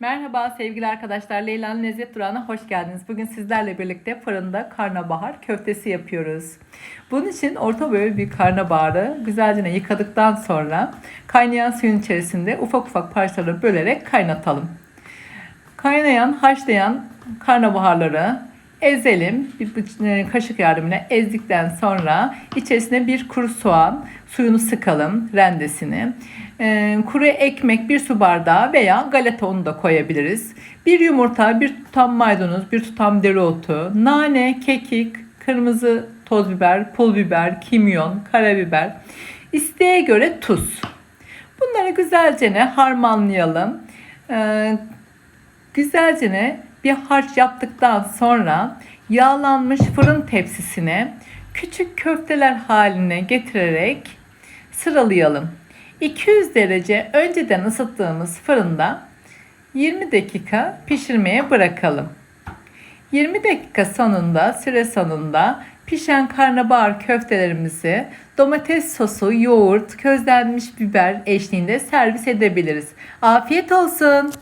Merhaba sevgili arkadaşlar. Leyla'nın Lezzet Durağı'na hoş geldiniz. Bugün sizlerle birlikte fırında karnabahar köftesi yapıyoruz. Bunun için orta boy bir karnabaharı güzelce yıkadıktan sonra kaynayan suyun içerisinde ufak ufak parçalara bölerek kaynatalım. Kaynayan, haşlayan karnabaharları ezelim. Bir e, kaşık yardımıyla ezdikten sonra içerisine bir kuru soğan, suyunu sıkalım, rendesini. E, kuru ekmek bir su bardağı veya galeta unu da koyabiliriz. Bir yumurta, bir tutam maydanoz, bir tutam dereotu, nane, kekik, kırmızı toz biber, pul biber, kimyon, karabiber. İsteğe göre tuz. Bunları güzelce harmanlayalım. Ee, güzelce bir harç yaptıktan sonra yağlanmış fırın tepsisine küçük köfteler haline getirerek sıralayalım. 200 derece önceden ısıttığımız fırında 20 dakika pişirmeye bırakalım. 20 dakika sonunda, süre sonunda pişen karnabahar köftelerimizi domates sosu, yoğurt, közlenmiş biber eşliğinde servis edebiliriz. Afiyet olsun.